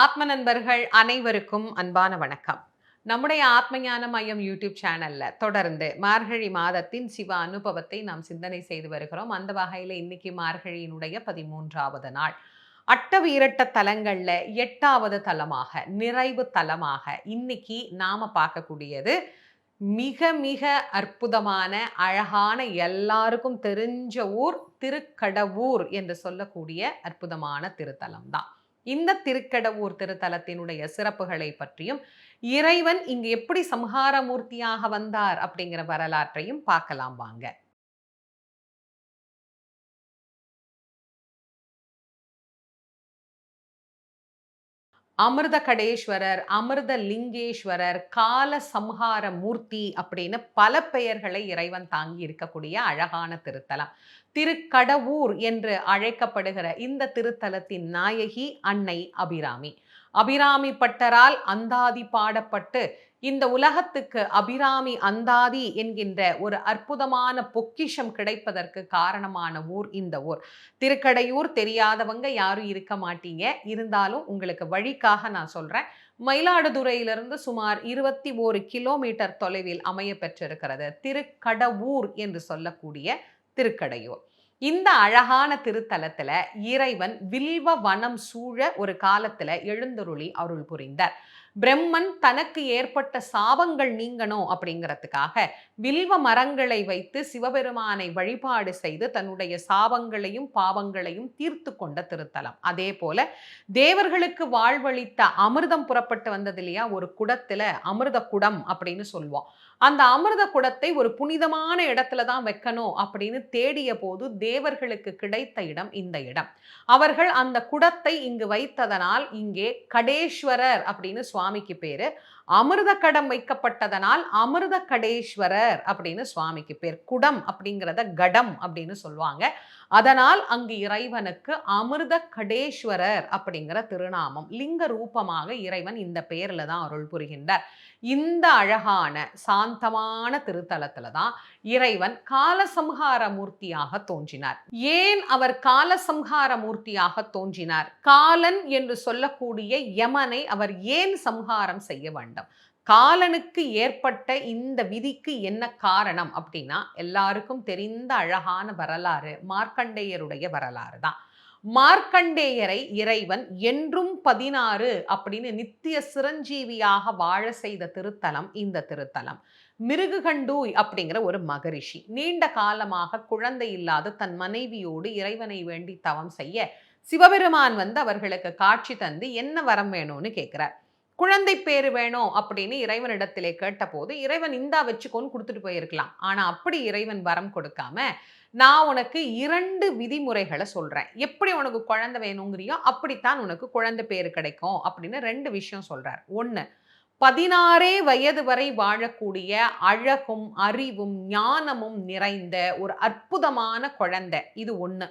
ஆத்ம நண்பர்கள் அனைவருக்கும் அன்பான வணக்கம். நம்முடைய ஆத்மஞான மையம் யூடியூப் சேனல்ல தொடர்ந்து மார்கழி மாதத்தின் சிவ அனுபவத்தை நாம் சிந்தனை செய்து வருகிறோம். அந்த வகையில் இன்னைக்கு மார்கழியினுடைய பதிமூன்றாவது நாள். அட்டவீரட்ட தலங்கள்ல எட்டாவது தலமாக நிறைவு தலமாக இன்னைக்கு நாம பார்க்கக்கூடியது மிக மிக அற்புதமான அழகான எல்லாருக்கும் தெரிஞ்ச ஊர் திருக்கடவூர் என்று சொல்லக்கூடிய அற்புதமான திருத்தலம் தான். இந்த திருக்கடவுர் திருத்தலத்தினுடைய சிறப்புகளை பற்றியும் இறைவன் இங்கு எப்படி சம்ஹாரமூர்த்தியாக வந்தார் அப்படிங்கிற வரலாற்றையும் பார்க்கலாம் வாங்க. அமிர்த கடேஸ்வரர் அமிர்த லிங்கேஸ்வரர் கால சம்ஹார மூர்த்தி அப்படின்னு பல பெயர்களை இறைவன் தாங்கி இருக்கக்கூடிய அழகான திருத்தலம். திருக்கடவூர் என்று அழைக்கப்படுகிற இந்த திருத்தலத்தின் நாயகி அன்னை அபிராமி. அபிராமி பட்டரால் அந்தாதி பாடப்பட்டு இந்த உலகத்துக்கு அபிராமி அந்தாதி என்கின்ற ஒரு அற்புதமான பொக்கிஷம் கிடைப்பதற்கு காரணமான ஊர் இந்த ஊர். திருக்கடையூர் தெரியாதவங்க யாரும் இருக்க மாட்டீங்க. இருந்தாலும் உங்களுக்கு வழிக்காக நான் சொல்கிறேன் மயிலாடுதுறையிலிருந்து சுமார் இருபத்தி ஓரு கிலோமீட்டர் தொலைவில் அமைய பெற்றிருக்கிறது திருக்கடவூர் என்று சொல்லக்கூடிய திருக்கடையூர். இந்த அழகான திருத்தலத்தில் இறைவன் வில்வ வனம் சூழ ஒரு காலத்தில் எழுந்தருளி அருள் புரிந்தார். பிரம்மன் தனக்கு ஏற்பட்ட சாபங்கள் நீங்கணும் அப்படிங்கிறதுக்காக வில்வ மரங்களை வைத்து சிவபெருமானை வழிபாடு செய்து தன்னுடைய சாபங்களையும் பாவங்களையும் தீர்த்து கொண்ட திருத்தலம். அதே போல தேவர்களுக்கு வாழ்வழித்த அமிர்தம் புறப்பட்டு வந்தது இல்லையா? ஒரு குடத்துல அமிர்த குடம் அப்படின்னு சொல்லுவோம். அந்த அமிர்த குடத்தை ஒரு புனிதமான இடத்துல தான் வைக்கணும் அப்படின்னு தேடிய போது தேவர்களுக்கு கிடைத்த இடம் இந்த இடம். அவர்கள் அந்த குடத்தை இங்கு வைத்ததனால் இங்கே கடேஸ்வரர் அப்படின்னு சுவாமிக்கு பேரு. அமிர்த கடம் வைக்கப்பட்டதனால் அமிர்த கடேஸ்வரர் அப்படின்னு சுவாமிக்கு பேர். குடம் அப்படிங்கிறத கடம் அப்படின்னு சொல்லுவாங்க. அதனால் அங்கு இறைவனுக்கு அமிர்த கடேஸ்வரர் அப்படிங்கிற திருநாமம் லிங்க ரூபமாக இறைவன் இந்த பெயரில் தான் அருள் புரிகின்றார். இந்த அழகான சாந்தமான திருத்தலத்துல தான் இறைவன் காலசம்ஹார மூர்த்தியாக தோன்றினார். ஏன் அவர் காலசம்ஹார மூர்த்தியாக தோன்றினார்? காலன் என்று சொல்லக்கூடிய யமனை அவர் ஏன் சம்ஹாரம் செய்ய வேண்டும்? காலனுக்கு ஏற்பட்ட இந்த விதிக்கு என்ன காரணம் அப்படின்னா எல்லாருக்கும் தெரிந்த அழகான வரலாறு மார்க்கண்டேயருடைய வரலாறு தான். மார்க்கண்டேயரை இறைவன் என்றும் பதினாறு அப்படின்னு நித்திய சிரஞ்சீவியாக வாழ செய்த திருத்தலம் இந்த திருத்தலம். மிருகுகண்டூய் அப்படிங்கிற ஒரு மகரிஷி. நீண்ட காலமாக குழந்தை இல்லாத தன் மனைவியோடு இறைவனை வேண்டி தவம் செய்ய சிவபெருமான் வந்து அவர்களுக்கு காட்சி தந்து என்ன வரம் வேணும்னு கேட்கிறார். குழந்தை பேர் வேணும் அப்படின்னு இறைவனிடத்திலே கேட்டபோது இறைவன் இந்தா வச்சுக்கோன்னு கொடுத்துட்டு போயிருக்கலாம். ஆனால் அப்படி இறைவன் வரம் கொடுக்காம நான் உனக்கு இரண்டு விதிமுறைகளை சொல்கிறேன் எப்படி உனக்கு குழந்தை வேணுங்கிறியோ அப்படித்தான் உனக்கு குழந்தை பேர் கிடைக்கும் அப்படின்னு ரெண்டு விஷயம் சொல்கிறார் ஒன்று பதினாறே வயது வரை வாழக்கூடிய அழகும் அறிவும் ஞானமும் நிறைந்த ஒரு அற்புதமான குழந்தை. இது ஒன்று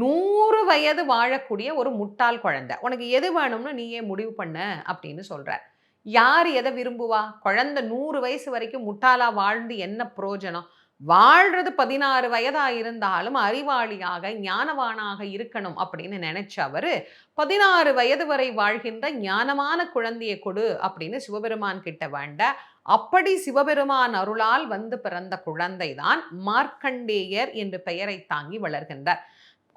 நூறு வயது வாழக்கூடிய ஒரு முட்டாள் குழந்தை. உனக்கு எது வேணும்னு நீயே முடிவு பண்ண அப்படின்னு சொல்கிற யார் எதை விரும்புவா? குழந்தை நூறு வயசு வரைக்கும் முட்டாளாக வாழ்ந்து என்ன பிரயோஜனம் வாழ்றது பதினாறு வயதாக இருந்தாலும் அறிவாளியாக ஞானவானாக இருக்கணும் அப்படின்னு நினைச்ச அவர் பதினாறு வயது வரை வாழ்கின்ற ஞானமான குழந்தையை கொடு அப்படின்னு சிவபெருமான் கிட்ட வேண்ட அப்படி சிவபெருமான் அருளால் வந்து பிறந்த குழந்தை தான் மார்க்கண்டேயர் என்று பெயரை தாங்கி வளர்கின்றார்.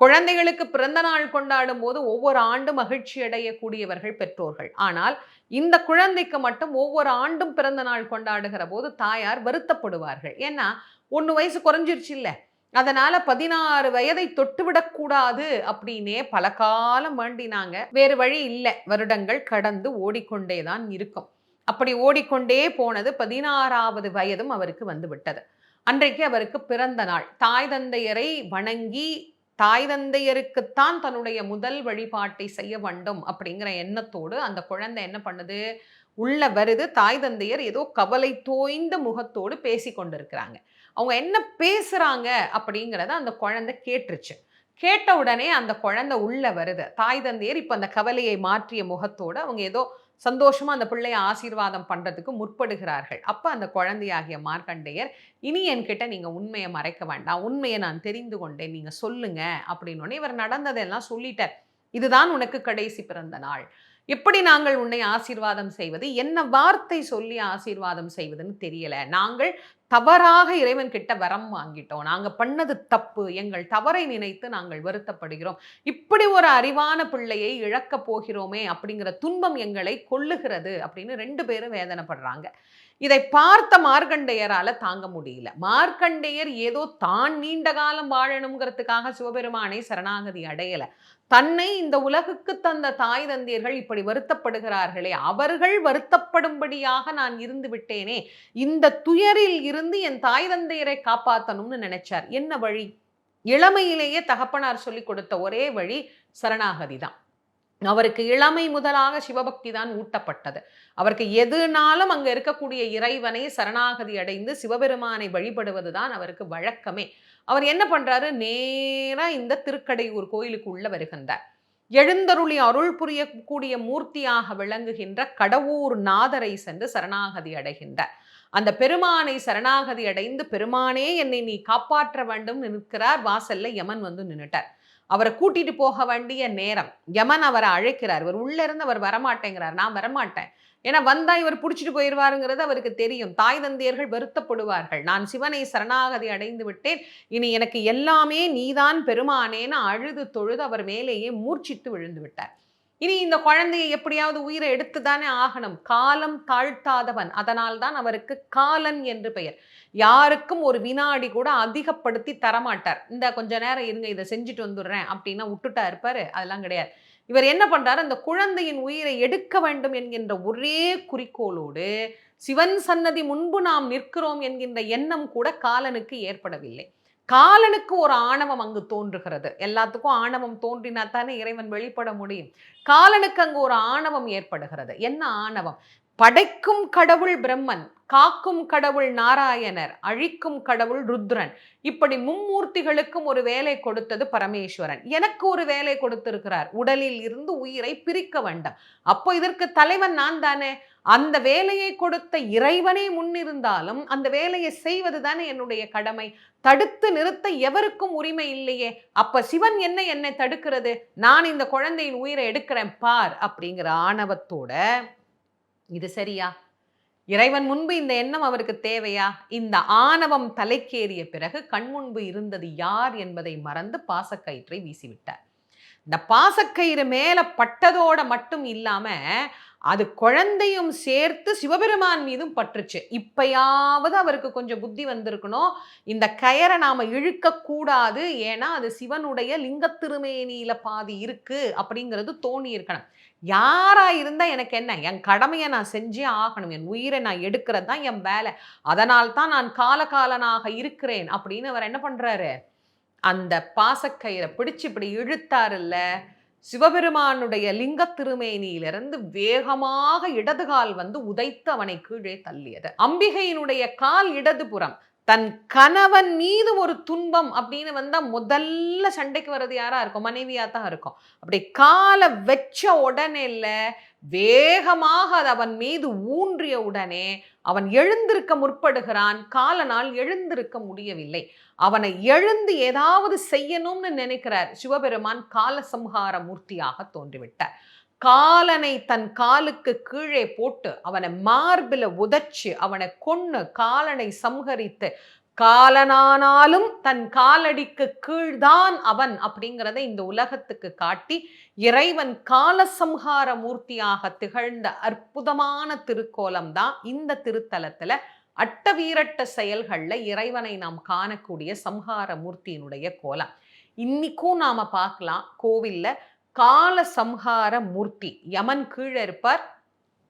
குழந்தைகளுக்கு பிறந்த நாள் கொண்டாடும் போது ஒவ்வொரு ஆண்டும் மகிழ்ச்சி அடையக்கூடியவர்கள் பெற்றோர்கள். ஆனால் இந்த குழந்தைக்கு மட்டும் ஒவ்வொரு ஆண்டும் பிறந்த நாள் கொண்டாடுகிற போது தாயார் வருத்தப்படுவார்கள். ஏன்னா ஒன்று வயசு குறைஞ்சிருச்சு இல்லை. அதனால பதினாறு வயதை தொட்டுவிடக்கூடாது அப்படின்னே பல காலம் வேண்டினாங்க. வேறு வழி இல்லை. வருடங்கள் கடந்து ஓடிக்கொண்டே தான் இருக்கும். அப்படி ஓடிக்கொண்டே போனது பதினாறாவது வயதும் அவருக்கு வந்து விட்டது. அன்றைக்கு அவருக்கு பிறந்த நாள். தாய் தந்தையரை வணங்கி தாய் தந்தையருக்குத்தான் தன்னுடைய முதல் வழிபாட்டை செய்ய வேண்டும் அப்படிங்கிற எண்ணத்தோடு அந்த குழந்தை என்ன பண்ணுது? உள்ள வருது. தாய் தந்தையர் ஏதோ கவலை தோய்ந்த முகத்தோடு பேசி கொண்டிருக்கிறாங்க. அவங்க என்ன பேசுறாங்க அப்படிங்கிறத அந்த குழந்தை கேட்டுருச்சு. கேட்ட உடனே அந்த குழந்தை உள்ள வருது. தாய் தந்தையர் இப்போ அந்த கவலையை மாற்றிய முகத்தோடு அவங்க ஏதோ சந்தோஷமா அந்த பிள்ளையை ஆசீர்வாதம் பண்றதுக்கு முற்படுகிறார்கள். அப்ப அந்த குழந்தையாகிய மார்க்கண்டேயர் இனி என்கிட்ட நீங்க உண்மையை மறைக்க வேண்டாம். உண்மையை நான் தெரிந்து கொண்டேன். நீங்க சொல்லுங்க. அப்படின்னு இவர் நடந்ததெல்லாம் சொல்லிட்டார். இதுதான் உனக்கு கடைசி பிறந்த நாள். எப்படி நாங்கள் உன்னை ஆசீர்வாதம் செய்வது? என்ன வார்த்தை சொல்லி ஆசீர்வாதம் செய்வதுன்னு தெரியல. நாங்கள் தவறாக இறைவன் கிட்ட வரம் வாங்கிட்டோம். நாங்க பண்ணது தப்பு. எங்கள் தவறை நினைத்து நாங்கள் வருத்தப்படுகிறோம். இப்படி ஒரு அறிவான பிள்ளையை இழக்க போகிறோமே அப்படிங்கிற துன்பம் எங்களை கொள்ளுகிறது அப்படின்னு ரெண்டு பேரும் வேதனைப்படுறாங்க. இதை பார்த்த மார்க்கண்டேயரால தாங்க முடியல. மார்க்கண்டேயர் ஏதோ தான் நீண்ட காலம் வாழணுங்கிறதுக்காக சிவபெருமானை சரணாகதி அடையல. தன்னை இந்த உலகுக்கு தந்த தாய் தந்தையர்கள் இப்படி வருத்தப்படுகிறார்களே அவர்கள் வருத்தப்படும்படியாக நான் இருந்து விட்டேனே இந்த துயரில் இருந்து என் தாய் தந்தையரை காப்பாற்றணும்னு நினைச்சார். என்ன வழி? இளமையிலேயே தகப்பனார் சொல்லி கொடுத்த ஒரே வழி சரணாகதி தான் அவருக்கு இளமை முதலாக சிவபக்தி தான் ஊட்டப்பட்டது. அவருக்கு எதுனாலும் அங்கே இருக்கக்கூடிய இறைவனை சரணாகதி அடைந்து சிவபெருமானை வழிபடுவது தான் அவருக்கு வழக்கமே. அவர் என்ன பண்ணுறாரு நேராக இந்த திருக்கடையூர் கோயிலுக்கு உள்ள வருகின்றார். எழுந்தருளி அருள் புரியக்கூடிய மூர்த்தியாக விளங்குகின்ற கடவுர் நாதரை சென்று சரணாகதி அடைகின்றார். அந்த பெருமானை சரணாகதி அடைந்து பெருமானே என்னை நீ காப்பாற்ற வேண்டும் நிற்கிறார். வாசல்ல யமன் வந்து நின்னுட்டார். அவரை கூட்டிட்டு போக வேண்டிய நேரம். யமன் அவரை அழைக்கிறார். இவர் உள்ள இருந்து அவர் வரமாட்டேங்கிறார். நான் வரமாட்டேன். ஏன்னா வந்தா இவர் பிடிச்சிட்டு போயிடுவாருங்கிறது அவருக்கு தெரியும். தாய் தந்தையர்கள் வருத்தப்படுவார்கள். நான் சிவனை சரணாகதி அடைந்து விட்டேன். இனி எனக்கு எல்லாமே நீதான் பெருமானேன்னு அழுது தொழுது அவர் மேலேயே மூர்ச்சித்து விழுந்து விட்டார். இனி இந்த குழந்தையை எப்படியாவது உயிரை எடுத்து தானே ஆகணும்? காலம் தாழ்த்தாதவன். அதனால் தான் அவருக்கு காலன் என்று பெயர். யாருக்கும் ஒரு வினாடி கூட அதிகப்படுத்தி தரமாட்டார். இந்த கொஞ்ச நேரம் இருங்க. இதை செஞ்சுட்டு வந்துடுறேன். அப்படின்னா விட்டுட்டா இருப்பாரு. அதெல்லாம் கிடையாது. இவர் என்ன பண்றாரு? அந்த குழந்தையின் உயிரை எடுக்க வேண்டும் என்கின்ற ஒரே குறிக்கோளோடு சிவன் சன்னதி முன்பு நாம் நிற்கிறோம் என்கின்ற எண்ணம் கூட காலனுக்கு ஏற்படவில்லை. காலனுக்கு ஒரு ஆணவம் அங்கு தோன்றுகிறது. எல்லாத்துக்கும் ஆணவம் தோன்றினா தானே இறைவன் வெளிப்பட முடியும். காலனுக்கு அங்கு ஒரு ஆணவம் ஏற்படுகிறது. என்ன ஆணவம்? படைக்கும் கடவுள் பிரம்மன் காக்கும் கடவுள் நாராயணர் அழிக்கும் கடவுள் ருத்ரன். இப்படி மும்மூர்த்திகளுக்கும் ஒரு வேலை கொடுத்தது பரமேஸ்வரன். எனக்கு ஒரு வேலை கொடுத்திருக்கிறார். உடலில் இருந்து உயிரை பிரிக்க வேண்டாம். அப்போ இதற்கு தலைவன் நான் தானே? அந்த வேலையை கொடுத்த இறைவனே முன்னிருந்தாலும் அந்த வேலையை செய்வது தானே என்னுடைய கடமை? தடுத்து நிறுத்த எவருக்கும் உரிமை இல்லையே. அப்ப சிவன் என்ன என்னை தடுக்கிறது? நான் இந்த குழந்தையின் உயிரை எடுக்கிறேன் பார் அப்படிங்கிற ஆணவத்தோட இது சரியா? இறைவன் முன்பு இந்த எண்ணம் அவருக்கு தேவையா? இந்த ஆணவம் தலைக்கேறிய பிறகு கண்முன்பு இருந்தது யார் என்பதை மறந்து பாசக்கயிற்றை வீசிவிட்டார். இந்த பாசக்கயிறு மேல பட்டதோட மட்டும் இல்லாம அது குழந்தையும் சேர்த்து சிவபெருமான் மீதும் பற்றுச்சு. இப்பயாவது அவருக்கு கொஞ்சம் புத்தி வந்திருக்கணும். இந்த கயரை நாம் இழுக்கக்கூடாது ஏன்னா அது சிவனுடைய லிங்கத்திருமேனியில பாதி இருக்கு அப்படிங்கிறது தோணி இருக்கணும் யாரா இருந்தா எனக்கு என்ன? என் கடமையை நான் செஞ்சே ஆகணும். என் உயிரை நான் எடுக்கிறது தான் என் வேலை. அதனால் தான் நான் காலகாலனாக இருக்கிறேன் அப்படின்னு அவர் என்ன பண்றாரு? அந்த பாசக்கயிறை பிடிச்சு இப்படி இழுத்தாருல்ல. சிவபெருமானுடைய லிங்க திருமேனியிலிருந்து வேகமாக இடதுகால் வந்து உதைத்து அவனை கீழே தள்ளியது. அம்பிகையினுடைய கால் இடதுபுறம் தன் கணவன் மீது ஒரு துன்பம் அப்படின்னு வந்தால் முதல்ல சண்டைக்கு வர்றது யாராக இருக்கும்? மனைவியாக தான் இருக்கும். அப்படி காலை வச்ச உடனே இல்லை வேகமாக அது அவன் மீது ஊன்றிய உடனே அவன் எழுந்திருக்க முற்படுகிறான். காலனால் எழுந்திருக்க முடியவில்லை. அவனை எழுந்து ஏதாவது செய்யணும்னு நினைக்கிறார். சிவபெருமான் காலசம்ஹார மூர்த்தியாக தோன்றிவிட்டார். காலனை தன் காலுக்கு கீழே போட்டு அவனை மார்பில உதச்சு அவனை கொன்னு காலனை சம்ஹரித்து காலனானாலும் தன் காலடிக்கு கீழ்தான் அவன் அப்படிங்கிறத இந்த உலகத்துக்கு காட்டி இறைவன் காலசம்ஹார மூர்த்தியாக திகழ்ந்த அற்புதமான திருக்கோலம் தான் இந்த திருத்தலத்துல அட்டவீரட்ட செயல்கள்ல இறைவனை நாம் காணக்கூடிய சம்ஹார மூர்த்தியினுடைய கோலம். இன்னைக்கும் நாம பார்க்கலாம் கோவில்ல கால சம்ஹார மூர்த்தி. யமன் கீழே இருப்பார்.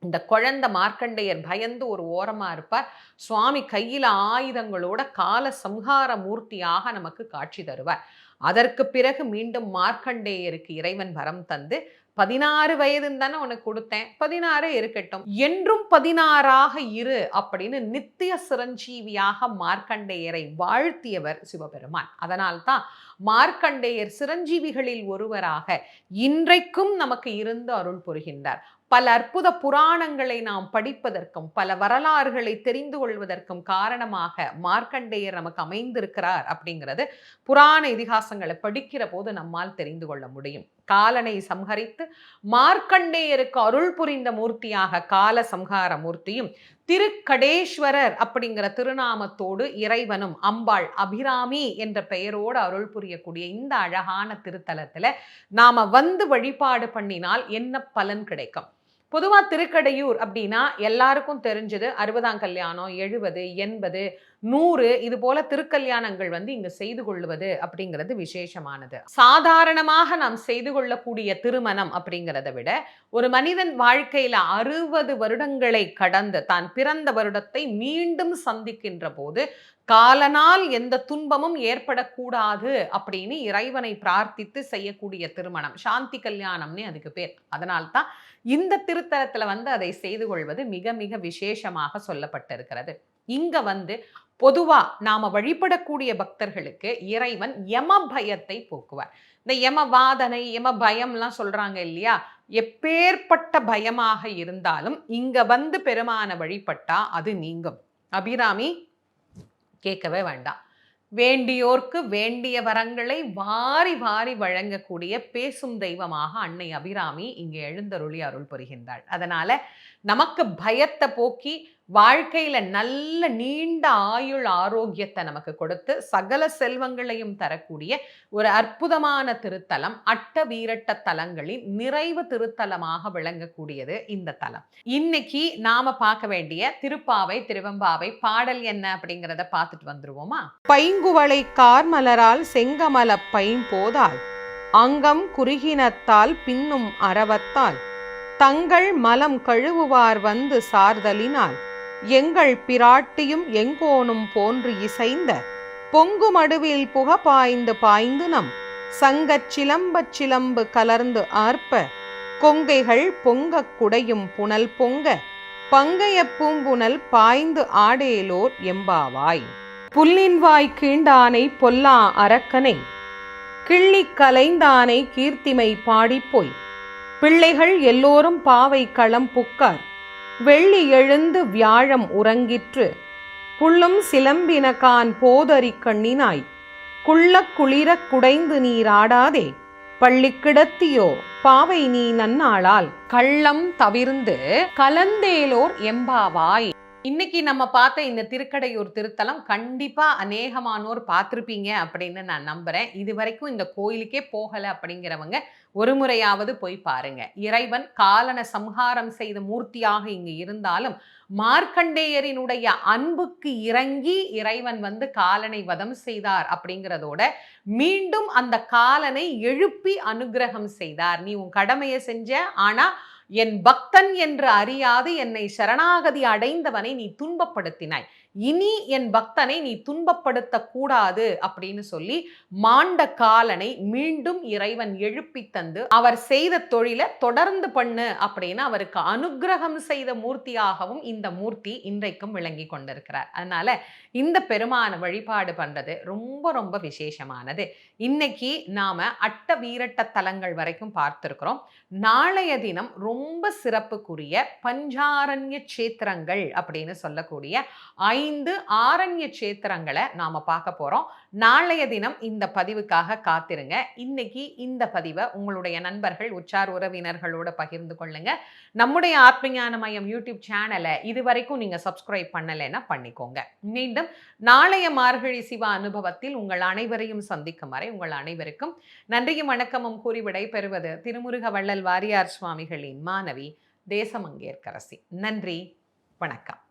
இந்த குழந்தை மார்க்கண்டையர் பயந்து ஒரு ஓரமாக இருப்பார். சுவாமி கையில் ஆயுதங்களோட கால சம்ஹார மூர்த்தியாக நமக்கு காட்சி தருவார். அதற்கு பிறகு மீண்டும் மார்க்கண்டேயருக்கு இறைவன் வரம் தந்து பதினாறு வயதுன்னு தானே உனக்கு கொடுத்தேன். பதினாறு இருக்கட்டும். என்றும் பதினாறாக இரு அப்படின்னு நித்திய சிரஞ்சீவியாக மார்க்கண்டேயரை வாழ்த்தியவர் சிவபெருமான். அதனால்தான் மார்க்கண்டேயர் சிரஞ்சீவிகளில் ஒருவராக இன்றைக்கும் நமக்கு இருந்து அருள் புரிகின்றார். பல அற்புத புராணங்களை நாம் படிப்பதற்கும் பல வரலாறுகளை தெரிந்து கொள்வதற்கும் காரணமாக மார்க்கண்டேயர் நமக்கு அமைந்திருக்கிறார் அப்படிங்கிறது புராண இதிகாசங்களை படிக்கிற போது நம்மால் தெரிந்து கொள்ள முடியும். காலனை சம்ஹரித்து மார்க்கண்டேயருக்கு அருள் புரிந்த மூர்த்தியாக கால சம்ஹார மூர்த்தியும் திருக்கடேஸ்வரர் அப்படிங்கிற திருநாமத்தோடு இறைவனும் அம்பாள் அபிராமி என்ற பெயரோடு அருள் புரியக்கூடிய இந்த அழகான திருத்தலத்துல நாம வந்து வழிபாடு பண்ணினால் என்ன பலன் கிடைக்கும்? பொதுவா திருக்கடையூர் அப்படின்னா எல்லாருக்கும் தெரிஞ்சது அறுபதாம் கல்யாணம் எழுபது எண்பது நூறு இது போல திருக்கல்யாணங்கள் வந்து இங்கு செய்து கொள்வது அப்படிங்கிறது விசேஷமானது. சாதாரணமாக நாம் செய்து கொள்ளக்கூடிய திருமணம் அப்படிங்கிறத விட ஒரு மனிதன் வாழ்க்கையில அறுபது வருடங்களை கடந்து தான் பிறந்த வருடத்தை மீண்டும் சந்திக்கின்ற போது காலனால் எந்த துன்பமும் ஏற்படக்கூடாது அப்படின்னு இறைவனை பிரார்த்தித்து செய்யக்கூடிய திருமணம். சாந்தி கல்யாணம்னே அதுக்கு பேர். அதனால்தான் இந்த திருத்தலத்துல வந்து அதை செய்து கொள்வது மிக மிக விசேஷமாக சொல்லப்பட்டிருக்கிறது. இங்க வந்து பொதுவா நாம வழிபடக்கூடிய பக்தர்களுக்கு இறைவன் யம பயத்தை போக்குவார். இந்த யம வாதனை யம பயம்லாம் சொல்றாங்க இல்லையா? எப்பேற்பட்ட பயமாக இருந்தாலும் இங்க வந்து பெருமான வழிபட்டா அது நீங்கும். அபிராமி கேட்கவே வேண்டாம். வேண்டியோர்க்கு வேண்டிய வரங்களை வாரி வாரி வழங்கக்கூடிய பேசும் தெய்வமாக அன்னை அபிராமி இங்கே எழுந்தருளி அருள் புரிகின்றாள். அதனால நமக்கு பயத்தை போக்கி வாழ்க்கையில நல்ல நீண்ட ஆயுள் ஆரோக்கியத்தை நமக்கு கொடுத்து சகல செல்வங்களையும் தரக்கூடிய ஒரு அற்புதமான திருத்தலம் அட்ட வீரட்ட தலங்களின் நிறைவு திருத்தலமாக விளங்கக்கூடியது இந்த தலம். இன்னைக்கு நாம பார்க்க வேண்டிய திருப்பாவை திருவம்பாவை பாடல் என்ன அப்படிங்கிறத பார்த்துட்டு வந்துருவோமா? பைங்குவளை கார்மலரால் செங்கமல பைம்போதால் அங்கம் குறுகினத்தால் பின்னும் அறவத்தால் தங்கள் மலம் கழுவுவார் வந்து சார்தலினால் எங்கள் பிராட்டியும் எங்கோனும் போன்று இசைந்த பொங்கு மடுவில் புக பாய்ந்து பாய்ந்து நம் சங்கச் சிலம்பச் சிலம்பு கலர்ந்து ஆர்ப்ப கொங்கைகள் பொங்கக் குடையும் புனல் பொங்க பங்கைய பூம்புனல் பாய்ந்து ஆடேலோர் எம்பாவாய். புல்லின்வாய் கீண்டானை பொல்லா அரக்கனை கிள்ளி கலைந்தானை கீர்த்திமை பாடிப்போய். பிள்ளைகள் எல்லோரும் பாவை களம் புக்கார் வெள்ளி எழுந்து வியாழம் உறங்கிற்று. புள்ளும் சிலம்பினகான் போதறி கண்ணினாய். குள்ள குளிர குடைந்து நீராடாதே பள்ளி கிடத்தியோ பாவை நீ நன்னாளால். கள்ளம் தவிர்ந்து கலந்தேலோர் எம்பாவாய். இன்னைக்கு நம்ம பார்த்த இந்த திருக்கடையூர் திருத்தலம் கண்டிப்பா அநேகமானோர் பார்த்துருப்பீங்க அப்படின்னு நான் நம்புறேன். இது வரைக்கும் இந்த கோயிலுக்கே போகல அப்படிங்கிறவங்க ஒரு முறையாவது போய் பாருங்க. இறைவன் காலன சம்ஹாரம் செய்த மூர்த்தியாக இங்கு இருந்தாலும் மார்க்கண்டேயரினுடைய அன்புக்கு இறங்கி இறைவன் வந்து காலனை வதம் செய்தார் அப்படிங்கிறதோட மீண்டும் அந்த காலனை எழுப்பி அனுகிரகம் செய்தார். நீ உன் கடமையை செஞ்ச ஆனா என் பக்தன் என்று அறியாது என்னை சரணாகதி அடைந்தவனை நீ துன்பப்படுத்தினாய். இனி என் பக்தனை நீ துன்பப்படுத்த கூடாது அப்படின்னு சொல்லி மாண்ட காலனை மீண்டும் இறைவன் எழுப்பி தந்து அவர் செய்த தொழிலை தொடர்ந்து பண்ணு அப்படின்னு அவருக்கு அனுகிரகம் செய்த மூர்த்தியாகவும் இந்த மூர்த்தி இன்றைக்கும் விளங்கி கொண்டிருக்கிறார். அதனால இந்த பெருமான வழிபாடு பண்றது ரொம்ப ரொம்ப விசேஷமானது. இன்னைக்கு நாம அட்ட வீரட்ட தலங்கள் வரைக்கும் பார்த்திருக்கிறோம். நாளைய தினம் ரொம்ப சிறப்புக்குரிய பஞ்சாரண்ய கஷேத்திரங்கள் அப்படின்னு சொல்லக்கூடிய ஐந்து ஆரண்ய கஷேத்திரங்களை நாம பார்க்க போறோம். நாளைய தினம் இந்த பதிவுக்காக காத்திருங்க. இன்னைக்கு இந்த பதிவை உங்களுடைய நண்பர்கள் உச்சார் உறவினர்களோட பகிர்ந்து கொள்ளுங்க. நம்முடைய ஆத்மஞான மையம் யூடியூப் சேனலை இது வரைக்கும் நீங்க சப்ஸ்கிரைப் பண்ணலைன்னா பண்ணிக்கோங்க. மீண்டும் நாளைய மார்கழி சிவ அனுபவத்தில் உங்கள் அனைவரையும் சந்திக்கும் வரை உங்கள் அனைவருக்கும் நன்றியும் வணக்கமும் கூறி விடைபெறுவது திருமுருக வள்ளல் வாரியார் சுவாமிகளின் மாணவி தேசமங்கேற்கரசி. நன்றி. வணக்கம்.